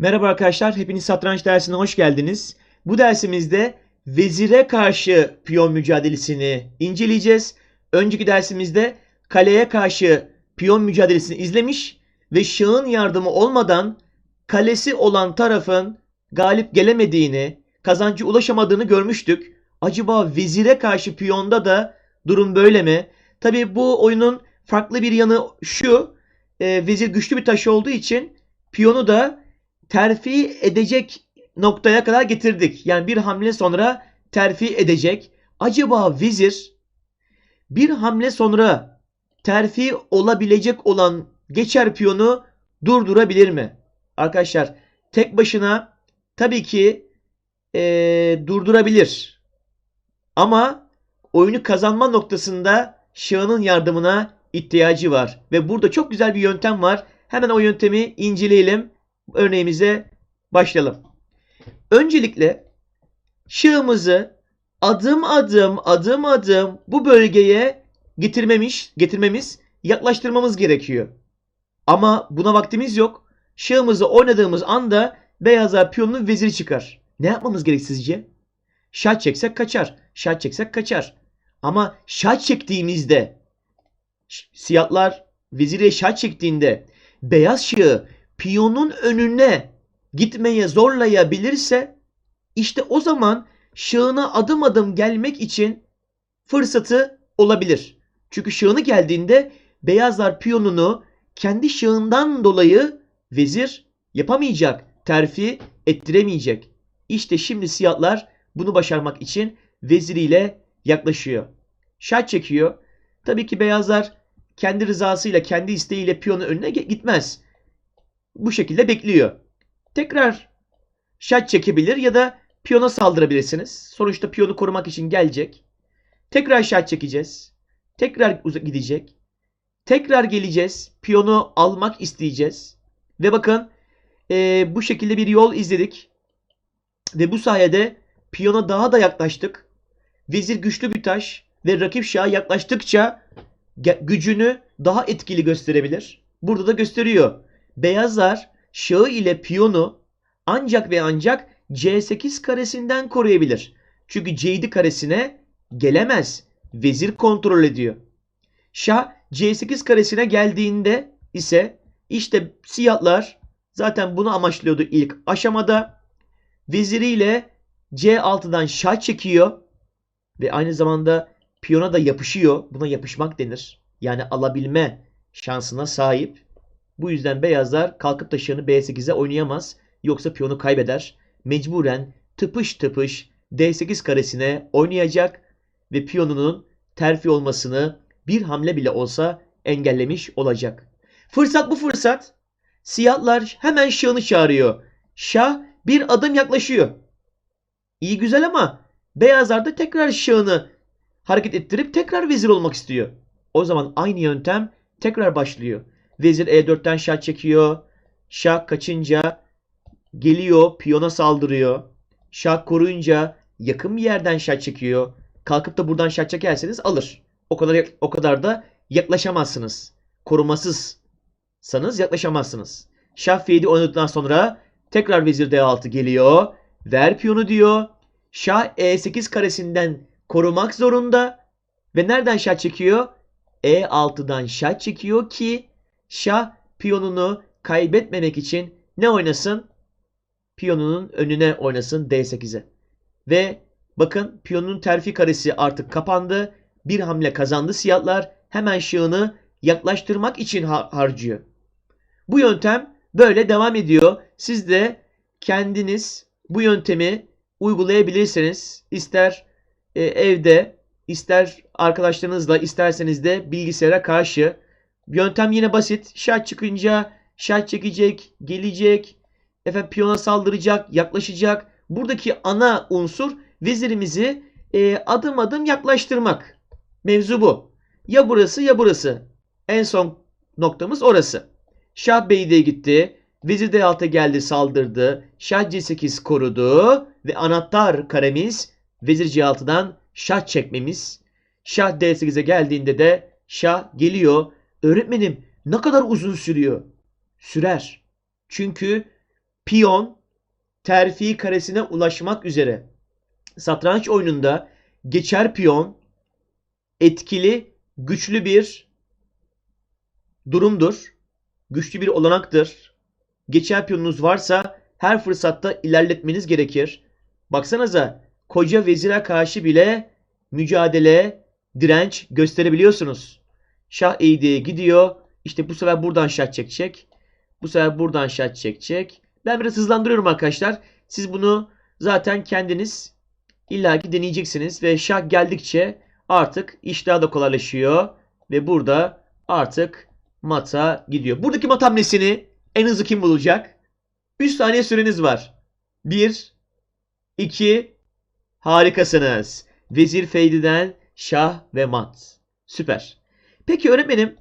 Merhaba arkadaşlar, hepiniz satranç dersine hoş geldiniz. Bu dersimizde vezire karşı piyon mücadelesini inceleyeceğiz. Önceki dersimizde kaleye karşı piyon mücadelesini izlemiş ve şahın yardımı olmadan kalesi olan tarafın galip gelemediğini, kazancı ulaşamadığını görmüştük. Acaba vezire karşı piyonda da durum böyle mi? Tabii bu oyunun farklı bir yanı şu. e, vezir güçlü bir taş olduğu için piyonu da terfi edecek noktaya kadar getirdik. Yani bir hamle sonra terfi edecek. Acaba vezir bir hamle sonra terfi olabilecek olan geçer piyonu durdurabilir mi? Arkadaşlar tek başına tabii ki eee, durdurabilir. Ama oyunu kazanma noktasında şahının yardımına ihtiyacı var. Ve burada çok güzel bir yöntem var. Hemen o yöntemi inceleyelim. Örneğimize başlayalım. Öncelikle şahımızı adım adım adım adım bu bölgeye getirmemiş, getirmemiz, yaklaştırmamız gerekiyor. Ama buna vaktimiz yok. Şahımızı oynadığımız anda beyazlar piyonun veziri çıkar. Ne yapmamız gerek sizce? Şah çeksek kaçar. Şah çeksek kaçar. Ama şah çektiğimizde siyahlar vezire şah çektiğinde beyaz şahı piyonun önüne gitmeye zorlayabilirse işte o zaman şahına adım adım gelmek için fırsatı olabilir. Çünkü şahını geldiğinde beyazlar piyonunu kendi şahından dolayı vezir yapamayacak, terfi ettiremeyecek. İşte şimdi siyahlar bunu başarmak için veziriyle yaklaşıyor. Şah çekiyor. Tabii ki beyazlar kendi rızasıyla, kendi isteğiyle piyonun önüne gitmez. Bu şekilde bekliyor. Tekrar şah çekebilir ya da piyona saldırabilirsiniz. Sonuçta piyonu korumak için gelecek. Tekrar şah çekeceğiz. Tekrar uza- gidecek. Tekrar geleceğiz. Piyonu almak isteyeceğiz. Ve bakın eee, bu şekilde bir yol izledik. Ve bu sayede piyona daha da yaklaştık. Vezir güçlü bir taş ve rakip şaha yaklaştıkça gücünü daha etkili gösterebilir. Burada da gösteriyor. Beyazlar şahı ile piyonu ancak ve ancak C8 karesinden koruyabilir. Çünkü C7 karesine gelemez. Vezir kontrol ediyor. Şah C8 karesine geldiğinde ise işte siyahlar zaten bunu amaçlıyordu ilk aşamada. Veziriyle C6'dan şah çekiyor ve aynı zamanda piyona da yapışıyor. Buna yapışmak denir. Yani alabilme şansına sahip. Bu yüzden beyazlar kalkıp da şahını B8'e oynayamaz. Yoksa piyonu kaybeder. Mecburen tıpış tıpış D8 karesine oynayacak ve piyonunun terfi olmasını bir hamle bile olsa engellemiş olacak. Fırsat bu fırsat. Siyahlar hemen şahını çağırıyor. Şah bir adım yaklaşıyor. İyi güzel ama beyazlar da tekrar şahını hareket ettirip tekrar vezir olmak istiyor. O zaman aynı yöntem tekrar başlıyor. Vezir E4'ten şah çekiyor. Şah kaçınca geliyor piyona saldırıyor. Şah koruyunca yakın bir yerden şah çekiyor. Kalkıp da buradan şah çekerseniz alır. O kadar o kadar da yaklaşamazsınız. Korumasızsanız yaklaşamazsınız. Şah F7 oynadıktan sonra tekrar vezir D6 geliyor. Ver piyonu diyor. Şah E8 karesinden korumak zorunda. Ve nereden şah çekiyor? E6'dan şah çekiyor ki şah piyonunu kaybetmemek için ne oynasın? Piyonunun önüne oynasın D8'e. Ve bakın piyonun terfi karesi artık kapandı. Bir hamle kazandı siyahlar. Hemen şahını yaklaştırmak için har- harcıyor. Bu yöntem böyle devam ediyor. Siz de kendiniz bu yöntemi uygulayabilirsiniz. İster e, evde, ister arkadaşlarınızla, isterseniz de bilgisayara karşı. Yöntem yine basit. Şah çıkınca şah çekecek, gelecek, efendim piyona saldıracak, yaklaşacak. Buradaki ana unsur vezirimizi e, adım adım yaklaştırmak. Mevzu bu. Ya burası ya burası. En son noktamız orası. Şah Bey'de gitti. Vezir D6'a geldi saldırdı. Şah C8 korudu. Ve anahtar karemiz Vezir C6'dan şah çekmemiz. Şah D8'e geldiğinde de şah geliyor. Öğretmenim ne kadar uzun sürüyor? Sürer. Çünkü piyon terfi karesine ulaşmak üzere. Satranç oyununda geçer piyon etkili, güçlü bir durumdur. Güçlü bir olanaktır. Geçer piyonunuz varsa her fırsatta ilerletmeniz gerekir. Baksanıza koca vezire karşı bile mücadele, direnç gösterebiliyorsunuz. Şah eğdiye gidiyor. İşte bu sefer buradan şah çekecek. Bu sefer buradan şah çekecek. Ben biraz hızlandırıyorum arkadaşlar. Siz bunu zaten kendiniz illaki deneyeceksiniz ve şah geldikçe artık iş daha da kolaylaşıyor ve burada artık mata gidiyor. Buradaki mat hamlesini en hızlı kim bulacak? 3 saniye süreniz var. 1 2 Harikasınız. Vezir Feydi'den şah ve mat. Süper. Peki öğretmenim,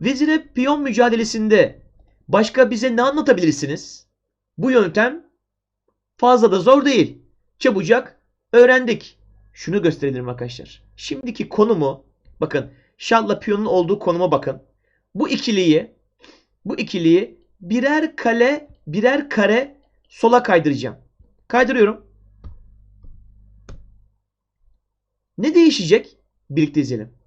vezire piyon mücadelesinde başka bize ne anlatabilirsiniz? Bu yöntem fazla da zor değil. Çabucak öğrendik. Şunu gösterelim arkadaşlar. Şimdiki konumu bakın şahla piyonun olduğu konuma bakın. Bu ikiliyi bu ikiliyi birer kale birer kare sola kaydıracağım. Kaydırıyorum. Ne değişecek? Birlikte izleyelim.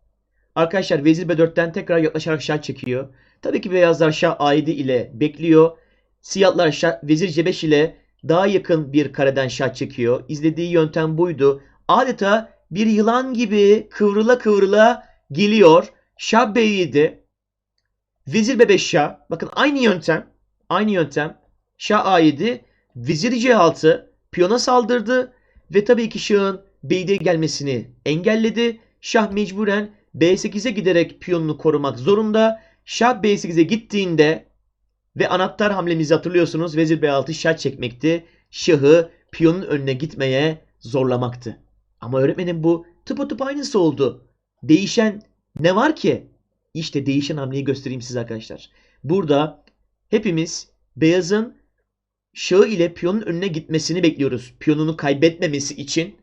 Arkadaşlar vezir b4'ten tekrar yaklaşarak şah çekiyor. Tabii ki beyazlar şah aidi ile bekliyor. Siyahlar şah, vezir c5 ile daha yakın bir kareden şah çekiyor. İzlediği yöntem buydu. Adeta bir yılan gibi kıvrıla kıvrıla geliyor. Şah b7. Vezir b5 şah. Bakın aynı yöntem. Aynı yöntem. Şah a7. Vezir c6. Piyona saldırdı. Ve tabii ki şahın b7'ye gelmesini engelledi. Şah mecburen b8'e giderek piyonunu korumak zorunda. Şah b8'e gittiğinde ve anahtar hamlemizi hatırlıyorsunuz. Vezir b6 şah çekmekti. Şahı piyonun önüne gitmeye zorlamaktı. Ama öğretmenim bu tıpatıp aynısı oldu. Değişen ne var ki? İşte değişen hamleyi göstereyim size arkadaşlar. Burada hepimiz beyazın şahı ile piyonun önüne gitmesini bekliyoruz. Piyonunu kaybetmemesi için.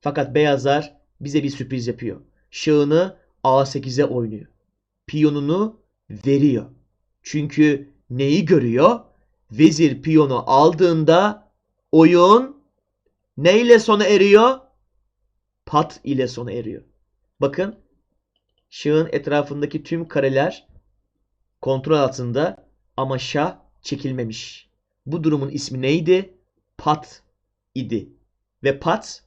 Fakat beyazlar bize bir sürpriz yapıyor. Şahını A8'e oynuyor. Piyonunu veriyor. Çünkü neyi görüyor? Vezir piyonu aldığında oyun neyle sona eriyor? Pat ile sona eriyor. Bakın şahın etrafındaki tüm kareler kontrol altında ama şah çekilmemiş. Bu durumun ismi neydi? Pat idi. Ve pat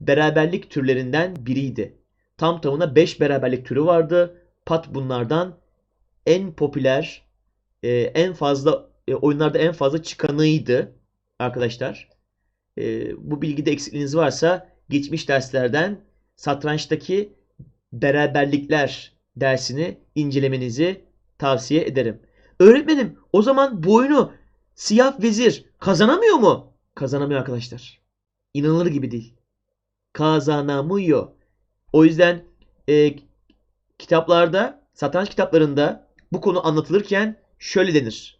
beraberlik türlerinden biriydi. Tam tamına 5 beraberlik türü vardı. Pat bunlardan en popüler, e, en fazla e, oyunlarda en fazla çıkanıydı arkadaşlar. E, bu bilgide eksikliğiniz varsa geçmiş derslerden satrançtaki beraberlikler dersini incelemenizi tavsiye ederim. Öğretmenim o zaman bu oyunu siyah vezir kazanamıyor mu? Kazanamıyor arkadaşlar. İnanılır gibi değil. Kazanamıyor. O yüzden e, kitaplarda, satranç kitaplarında bu konu anlatılırken şöyle denir.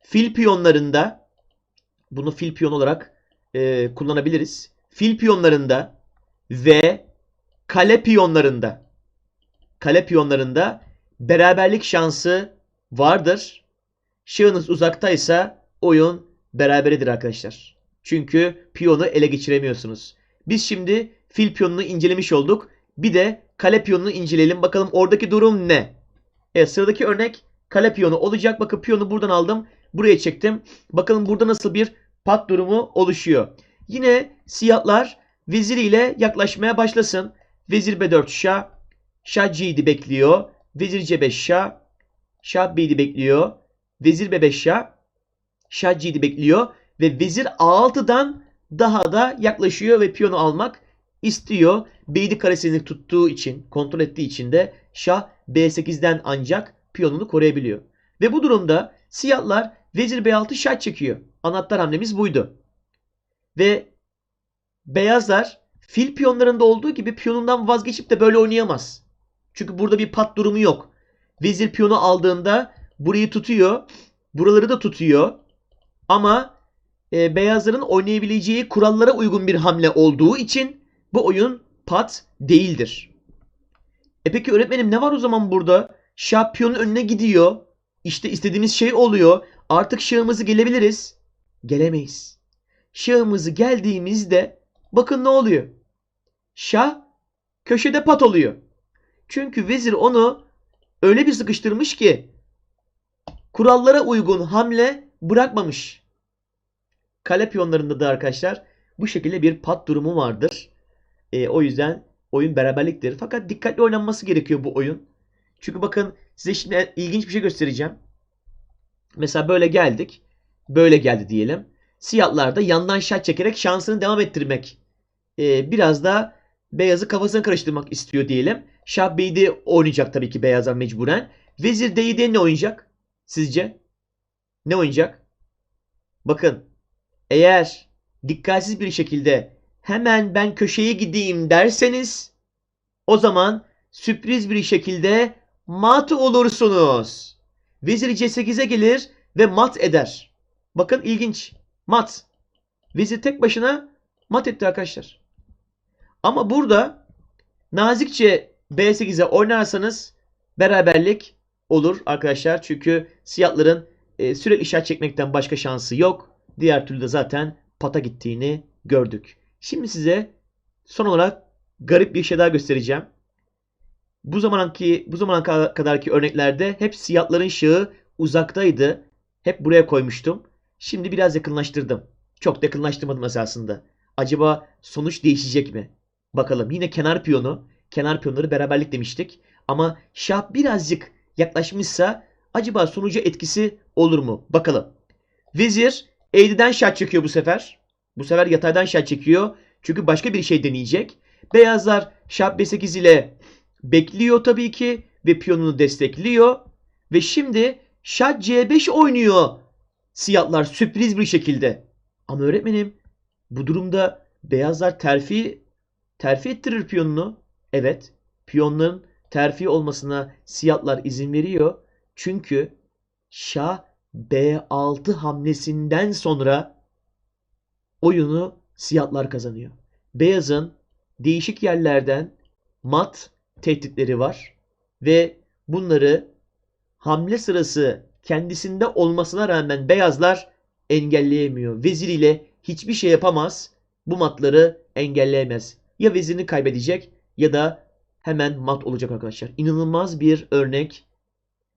Fil piyonlarında bunu fil piyon olarak e, kullanabiliriz. Fil piyonlarında ve kale piyonlarında kale piyonlarında beraberlik şansı vardır. Şahınız uzaktaysa oyun beraberidir arkadaşlar. Çünkü piyonu ele geçiremiyorsunuz. Biz şimdi fil piyonunu incelemiş olduk. Bir de kale inceleyelim. Bakalım oradaki durum ne? Evet sıradaki örnek kale piyonu olacak. Bakın piyonu buradan aldım. Buraya çektim. Bakalım burada nasıl bir pat durumu oluşuyor. Yine siyahlar vezir ile yaklaşmaya başlasın. Vezir B4 şah. Şah C7 bekliyor. Vezir C5 şah. Şah B7 bekliyor. Vezir B5 şah. Şah C7 bekliyor. Ve vezir A6'dan daha da yaklaşıyor ve piyonu almak istiyor. B7 karesini tuttuğu için, kontrol ettiği için de şah B8'den ancak piyonunu koruyabiliyor. Ve bu durumda siyahlar vezir B6 şah çekiyor. Anahtar hamlemiz buydu. Ve beyazlar fil piyonlarında olduğu gibi piyonundan vazgeçip de böyle oynayamaz. Çünkü burada bir pat durumu yok. Vezir piyonu aldığında burayı tutuyor. Buraları da tutuyor. Ama e, beyazların oynayabileceği kurallara uygun bir hamle olduğu için bu oyun pat değildir. E peki öğretmenim ne var o zaman burada? Şah piyonun önüne gidiyor. İşte istediğimiz şey oluyor. Artık şahımızı gelebiliriz. gelemeyiz. Şahımızı geldiğimizde bakın ne oluyor. Şah köşede pat oluyor. Çünkü vezir onu öyle bir sıkıştırmış ki kurallara uygun hamle bırakmamış. Kale piyonlarında da arkadaşlar bu şekilde bir pat durumu vardır. E, o yüzden oyun beraberliktir. Fakat dikkatli oynanması gerekiyor bu oyun. Çünkü bakın size şimdi ilginç bir şey göstereceğim. Mesela böyle geldik. Böyle geldi diyelim. Siyahlar da yandan şat çekerek şansını devam ettirmek. e, biraz da beyazı kafasını karıştırmak istiyor diyelim. Şah Bey'de oynayacak tabii ki beyazlar mecburen. Vezir D'de ne oynayacak? Sizce? Ne oynayacak? Bakın. Eğer dikkatsiz bir şekilde hemen ben köşeye gideyim derseniz o zaman sürpriz bir şekilde mat olursunuz. Vezir C8'e gelir ve mat eder. Bakın ilginç. Mat. Vezir tek başına mat etti arkadaşlar. Ama burada nazikçe B8'e oynarsanız beraberlik olur arkadaşlar. Çünkü siyahların e, sürekli işaret çekmekten başka şansı yok. Diğer türlü de zaten pata gittiğini gördük. Şimdi size son olarak garip bir şey daha göstereceğim. Bu zamanki bu zamana ka- kadarki örneklerde hep siyahların şahı uzaktaydı. Hep buraya koymuştum. Şimdi biraz yakınlaştırdım. Çok yakınlaştırmadım esasında. Acaba sonuç değişecek mi? Bakalım. Yine kenar piyonu. Kenar piyonları beraberlik demiştik. Ama şah birazcık yaklaşmışsa acaba sonuca etkisi olur mu? Bakalım. Vezir Eğri'den şah çekiyor bu sefer. Bu sefer yataydan şah çekiyor. Çünkü başka bir şey deneyecek. Beyazlar şah B8 ile bekliyor tabii ki ve piyonunu destekliyor. Ve şimdi şah C5 oynuyor siyahlar sürpriz bir şekilde. Ama öğretmenim bu durumda beyazlar terfi terfi ettirir piyonunu. Evet piyonların terfi olmasına siyahlar izin veriyor. Çünkü şah B6 hamlesinden sonra oyunu siyahlar kazanıyor. Beyazın değişik yerlerden mat tehditleri var ve bunları hamle sırası kendisinde olmasına rağmen beyazlar engelleyemiyor. Vezir ile hiçbir şey yapamaz. Bu matları engelleyemez. Ya vezirini kaybedecek ya da hemen mat olacak arkadaşlar. İnanılmaz bir örnek.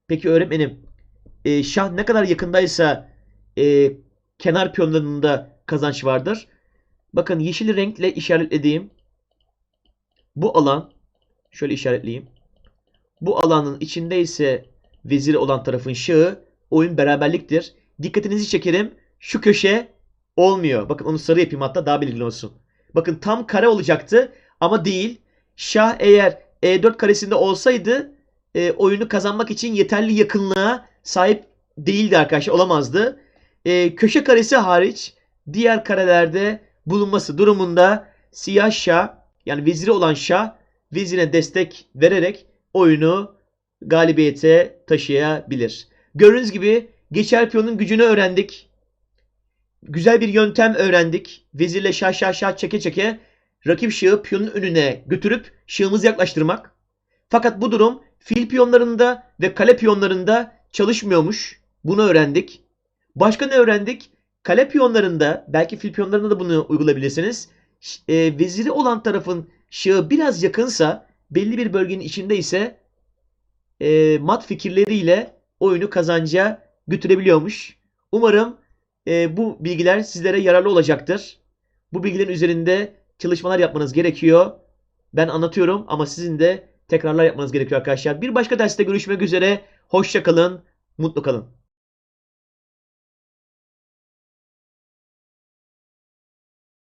Peki öğretmenim e, şah ne kadar yakındaysa e, kenar piyonlarında kazanç vardır. Bakın yeşil renkle işaretlediğim bu alan şöyle işaretleyeyim. Bu alanın içinde ise veziri olan tarafın şahı oyun beraberliktir. Dikkatinizi çekerim. Şu köşe olmuyor. Bakın onu sarı yapayım hatta daha belirgin olsun. Bakın tam kare olacaktı ama değil. Şah eğer E4 karesinde olsaydı e, oyunu kazanmak için yeterli yakınlığa sahip değildi arkadaşlar. Olamazdı. E, köşe karesi hariç diğer karelerde bulunması durumunda siyah şah yani veziri olan şah vezire destek vererek oyunu galibiyete taşıyabilir. Gördüğünüz gibi geçer piyonun gücünü öğrendik. Güzel bir yöntem öğrendik. Vezirle şah şah şah çeke çeke rakip şahı piyonun önüne götürüp şahımızı yaklaştırmak. Fakat bu durum fil piyonlarında ve kale piyonlarında çalışmıyormuş. Bunu öğrendik. Başka ne öğrendik? Kale piyonlarında belki fil piyonlarında da bunu uygulayabilirsiniz. E, veziri olan tarafın şahı biraz yakınsa belli bir bölgenin içinde ise e, mat fikirleriyle oyunu kazanca götürebiliyormuş. Umarım e, bu bilgiler sizlere yararlı olacaktır. Bu bilgilerin üzerinde çalışmalar yapmanız gerekiyor. Ben anlatıyorum ama sizin de tekrarlar yapmanız gerekiyor arkadaşlar. Bir başka derste görüşmek üzere. Hoşça kalın, mutlu kalın.